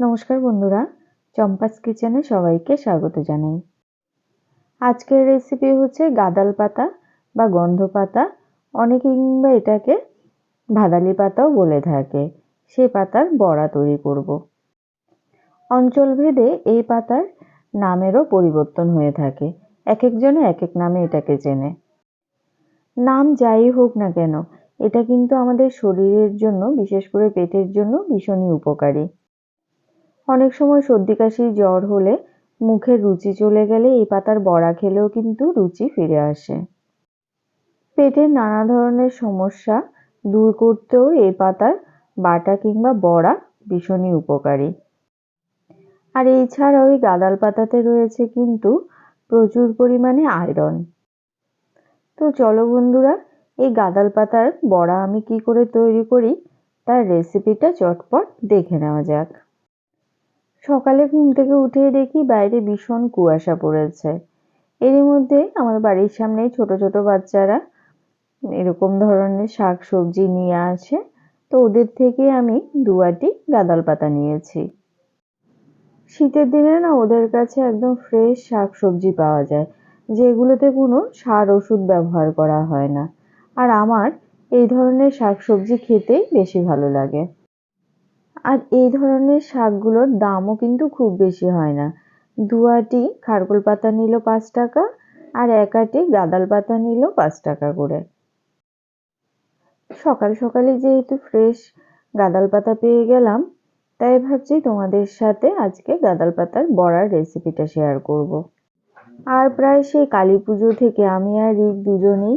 নমস্কার বন্ধুরা, চম্পাস কিচেনে সবাইকে স্বাগত জানাই। আজকের রেসিপি হচ্ছে গাদাল পাতা বা গন্ধ পাতা। অনেকে কিংবা এটাকে ভাদালি পাতাও বলে থাকে। সেই পাতার বড়া তৈরি করব। অঞ্চলভেদে এই পাতার নামেরও পরিবর্তন হয়ে থাকে। এক একজনে এক এক নামে এটাকে চেনে। নাম যাই হোক না কেন, এটা কিন্তু আমাদের শরীরের জন্য, বিশেষ করে পেটের জন্য ভীষণই উপকারী। অনেক সময় সর্দি, কাশি, জ্বর হলে মুখের রুচি চলে গেলে এই পাতার বড়া খেলেও কিন্তু রুচি ফিরে আসে। পেটের নানা ধরনের সমস্যা দূর করতেও এই পাতার বাটা কিংবা বড়া ভীষণই উপকারী। আর এছাড়াও এই গাদাল পাতাতে রয়েছে কিন্তু প্রচুর পরিমাণে আয়রন। তো চলো বন্ধুরা, এই গাদাল পাতার বড়া আমি কি করে তৈরি করি, তার রেসিপিটা চটপট দেখে নেওয়া যাক। সকালে ঘুম থেকে উঠে দেখি বাইরে ভীষণ কুয়াশা পড়েছে। এরই মধ্যে আমার বাড়ির সামনেই ছোট ছোট বাচ্চারা এরকম ধরনের শাক সবজি নিয়ে আসে। তো ওদের থেকে আমি দুয়াটি গাদাল পাতা নিয়েছি। শীতের দিনে না ওদের কাছে একদম ফ্রেশ শাক সবজি পাওয়া যায়, যেগুলোতে কোনো সার ওষুধ ব্যবহার করা হয় না। আর আমার এই ধরনের শাক সবজি খেতেই বেশি ভালো লাগে। আর এই ধরনের শাকগুলোর দামও কিন্তু খুব বেশি হয় না। দু আটি খারকোল পাতা নিল পাঁচ টাকা আর এক আটি গাদাল পাতা নিল পাঁচ টাকা করে। সকাল সকালে যেহেতু ফ্রেশ গাদাল পাতা পেয়ে গেলাম, তাই ভাবছি তোমাদের সাথে আজকে গাদাল পাতার বড়ার রেসিপিটা শেয়ার করব। আর প্রায় সেই কালী পুজো থেকে আমি আর রিক দুজনেই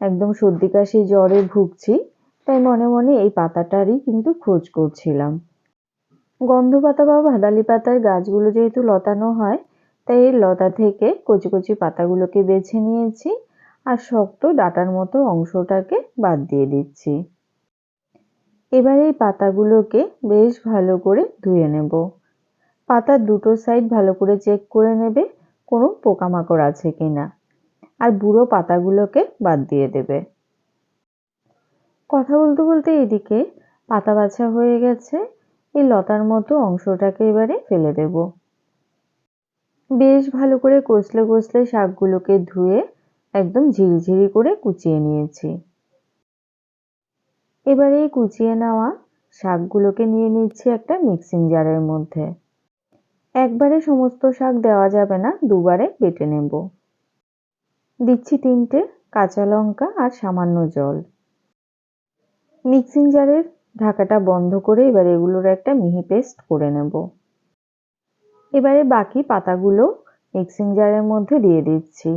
একদম সর্দি কাশি জ্বরে ভুগছি। তাই মনে মনে এই পাতাটারই কিন্তু খোঁজ করছিলাম। গন্ধ পাতা বা ভাদালি পাতার গাছগুলো যেহেতু লতানো হয়, তাই এই লতা থেকে কচি কচি পাতাগুলোকে বেছে নিয়েছি আর শক্ত ডাটার মতো অংশটাকে বাদ দিয়ে দিচ্ছি। এবার এই পাতাগুলোকে বেশ ভালো করে ধুয়ে নেব। পাতার দুটো সাইড ভালো করে চেক করে নেবে কোনো পোকামাকড় আছে কিনা। আর বুড়ো পাতাগুলোকে বাদ দিয়ে দেবে। কথা বলতে বলতে এদিকে পাতা বাছা হয়ে গেছে। এই লতার মতো অংশটাকে এবারে ফেলে দেব। বেশ ভালো করে কষলে কষলে শাকগুলোকে ধুয়ে একদম ঝিরিঝিরি করে কুচিয়ে নিয়েছি। এবারে এই কুচিয়ে নেওয়া শাকগুলোকে নিয়ে নিচ্ছি একটা মিক্সিং জারের মধ্যে। একবারে সমস্ত শাক দেওয়া যাবে না, দুবারে বেটে নেব। দিচ্ছি তিনটে কাঁচা লঙ্কা আর সামান্য জল। মিক্সিং জারের ঢাকাটা বন্ধ করে এবার এগুলোর একটা মিহি পেস্ট করে নেব। এবারে বাকি পাতাগুলো মিক্সিং জারের মধ্যে দিয়ে দিচ্ছি।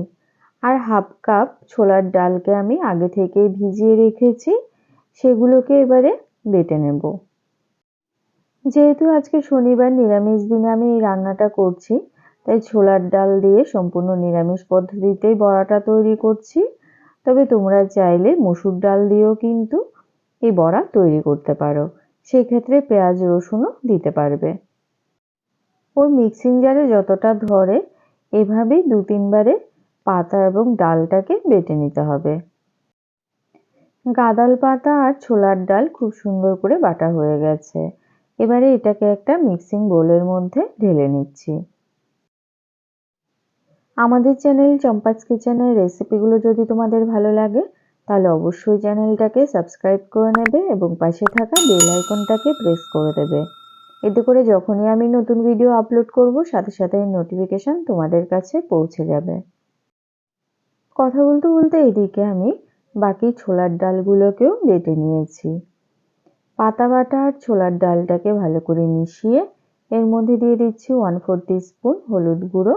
আর হাফ কাপ ছোলার ডালকে আমি আগে থেকেই ভিজিয়ে রেখেছি, সেগুলোকে এবারে বেটে নেব। যেহেতু আজকে শনিবার নিরামিষ দিনে আমি এই রান্নাটা করছি, তাই ছোলার ডাল দিয়ে সম্পূর্ণ নিরামিষ পদ্ধতিতেই বড়াটা তৈরি করছি। তবে তোমরা চাইলে মসুর ডাল দিয়েও কিন্তু এই বড়া তৈরি করতে পারো। সেক্ষেত্রে পেঁয়াজ, রসুনও দিতে পারবে। ওই মিক্সিং জারে যতটা ধরে এভাবেই দু তিনবারে পাতা এবং ডালটাকে বেটে নিতে হবে। গাদাল পাতা আর ছোলার ডাল খুব সুন্দর করে বাটা হয়ে গেছে। এবারে এটাকে একটা মিক্সিং বোলের মধ্যে ঢেলে নিচ্ছি। আমাদের চ্যানেল চম্পাস কিচেনের রেসিপিগুলো যদি তোমাদের ভালো লাগে তাহলে অবশ্যই চ্যানেলটাকে সাবস্ক্রাইব করে নেবে এবং পাশে থাকা বেল আইকনটাকে প্রেস করে দেবে। এতে করে যখনই আমি নতুন ভিডিও আপলোড করব, সাথে সাথে নোটিফিকেশান তোমাদের কাছে পৌঁছে যাবে। কথা বলতে বলতে এদিকে আমি বাকি ছোলার ডালগুলোকেও বেটে নিয়েছি। পাতা বাটা আর ছোলার ডালটাকে ভালো করে মিশিয়ে এর মধ্যে দিয়ে দিচ্ছি ওয়ান ফোর স্পুন হলুদ গুঁড়ো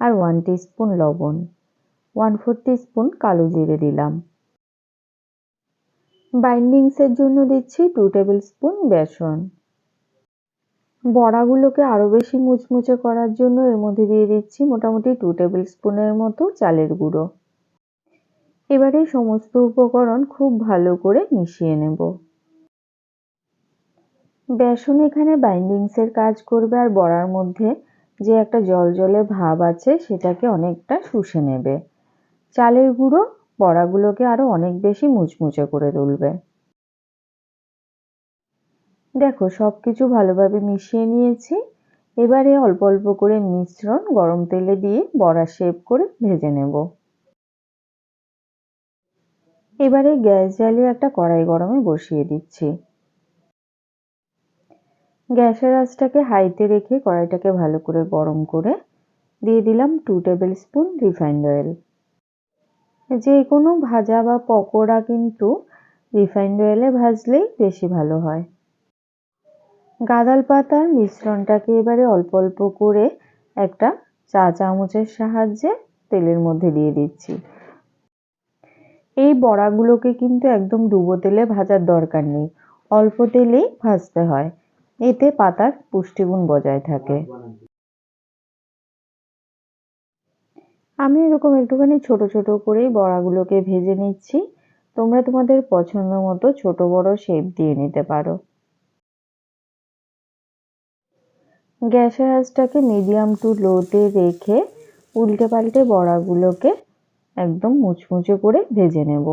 আর ওয়ান স্পুন লবণ। ওয়ান ফোর স্পুন কালো জিরে দিলাম। বাইন্ডিংসের জন্য দিচ্ছি টু টেবিল স্পুন বেসন। বড়াগুলোকে আরও বেশি মুচমুচে করার জন্য এর মধ্যে দিয়ে দিচ্ছি মোটামুটি টু টেবিল স্পুনের মতো চালের গুঁড়ো। এবারে সমস্ত উপকরণ খুব ভালো করে মিশিয়ে নেব। বেসন এখানে বাইন্ডিংসের কাজ করবে আর বড়ার মধ্যে যে একটা জল জলে ভাব আছে সেটাকে অনেকটা শুষে নেবে। চালের গুঁড়ো বড়াগুলোকে আরও অনেক বেশি মুচমুচে করে তুলবে। দেখো সব কিছু ভালোভাবে মিশিয়ে নিয়েছি। এবারে অল্প অল্প করে মিশ্রণ গরম তেলে দিয়ে বড়া শেপ করে ভেজে নেব। এবারে গ্যাস জ্বালিয়ে একটা কড়াই গরমে বসিয়ে দিচ্ছি। গ্যাসের আঁচটাকে হাইতে রেখে কড়াইটাকে ভালো করে গরম করে দিয়ে দিলাম two tablespoon refined oil যে কোনো ভাজা বা পকোড়া কিন্তু রিফাইন্ড অয়েলে ভাজলেই বেশি ভালো হয়। গাঁদাল পাতার মিশ্রণটাকে এবারে অল্প অল্প করে একটা চা চামচের সাহায্যে তেলের মধ্যে দিয়ে দিচ্ছি। এই বড়াগুলোকে কিন্তু একদম ডুবো তেলে ভাজার দরকার নেই। অল্প তেলেই ভাজতে হয়। এতে পাতার পুষ্টিগুণ বজায় থাকে। আমি এরকম একটুখানি ছোট ছোট করেই বড়াগুলোকে ভেজে নিচ্ছি। তোমরা তোমাদের পছন্দ মতো ছোট, বড় শেপ দিয়ে নিতে পারো। গ্যাসের আঁচটাকে মিডিয়াম টু লোতে রেখে উল্টে পাল্টে বড়াগুলোকে একদম মুচমুচে করে ভেজে নেব।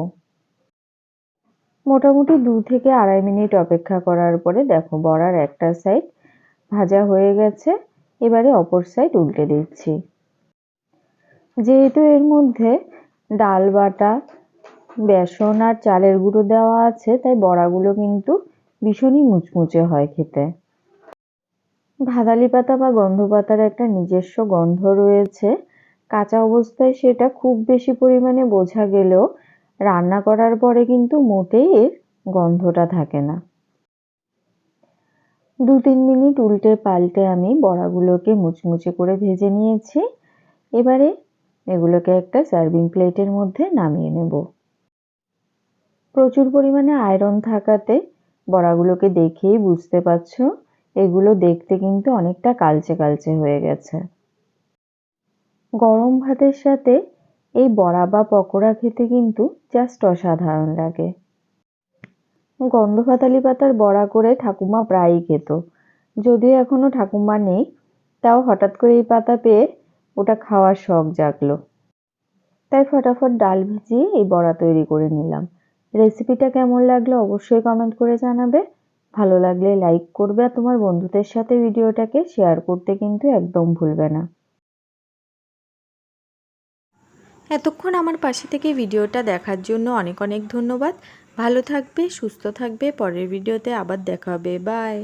মোটামুটি দু থেকে আড়াই মিনিট অপেক্ষা করার পরে দেখো বড়ার একটা সাইড ভাজা হয়ে গেছে। এবারে অপর সাইড উল্টে দিচ্ছি। যেহেতু এর মধ্যে ডাল বাটা, বেসন আর চালের গুঁড়ো দেওয়া আছে, তাই বড়াগুলো কিন্তু ভীষণই মুচমুচে হয় খেতে। ভাদালি পাতা বা গন্ধ পাতার একটা নিজস্ব গন্ধ রয়েছে। কাঁচা অবস্থায় সেটা খুব বেশি পরিমাণে বোঝা গেলেও রান্না করার পরে কিন্তু মোটেই এর গন্ধটা থাকে না। দু তিন মিনিট উল্টে পাল্টে আমি বড়াগুলোকে মুচমুচে করে ভেজে নিয়েছি। এবারে এগুলোকে একটা সার্ভিং প্লেটের মধ্যে নামিয়ে নেব। প্রচুর পরিমাণে আয়রন থাকাতে বড়াগুলোকে দেখেই বুঝতে পারছ, এগুলো দেখতে কিন্তু অনেকটা কালচে কালচে হয়ে গেছে। গরম ভাতের সাথে এই বড়া বা পকোড়া খেতে কিন্তু জাস্ট অসাধারণ লাগে। গন্ধ পাতালি পাতার বড়া করে ঠাকুমা প্রায়ই খেত। যদিও এখনও ঠাকুমা নেই, তাও হঠাৎ করে এই পাতা পেয়ে ওটা খাওয়ার শখ জাগলো। তাই ফটাফট ডাল ভিজিয়ে এই বড়া তৈরি করে নিলাম। রেসিপিটা কেমন লাগল অবশ্যই কমেন্ট করে জানাবে। ভালো লাগলে লাইক করবে আর তোমার বন্ধুদের সাথে ভিডিওটাকে শেয়ার করতে কিন্তু একদম ভুলবে না। এতক্ষণ আমার পাশে থেকে ভিডিওটা দেখার জন্য অনেক অনেক ধন্যবাদ। ভালো থাকবে, সুস্থ থাকবে। পরের ভিডিওতে আবার দেখা হবে। বাই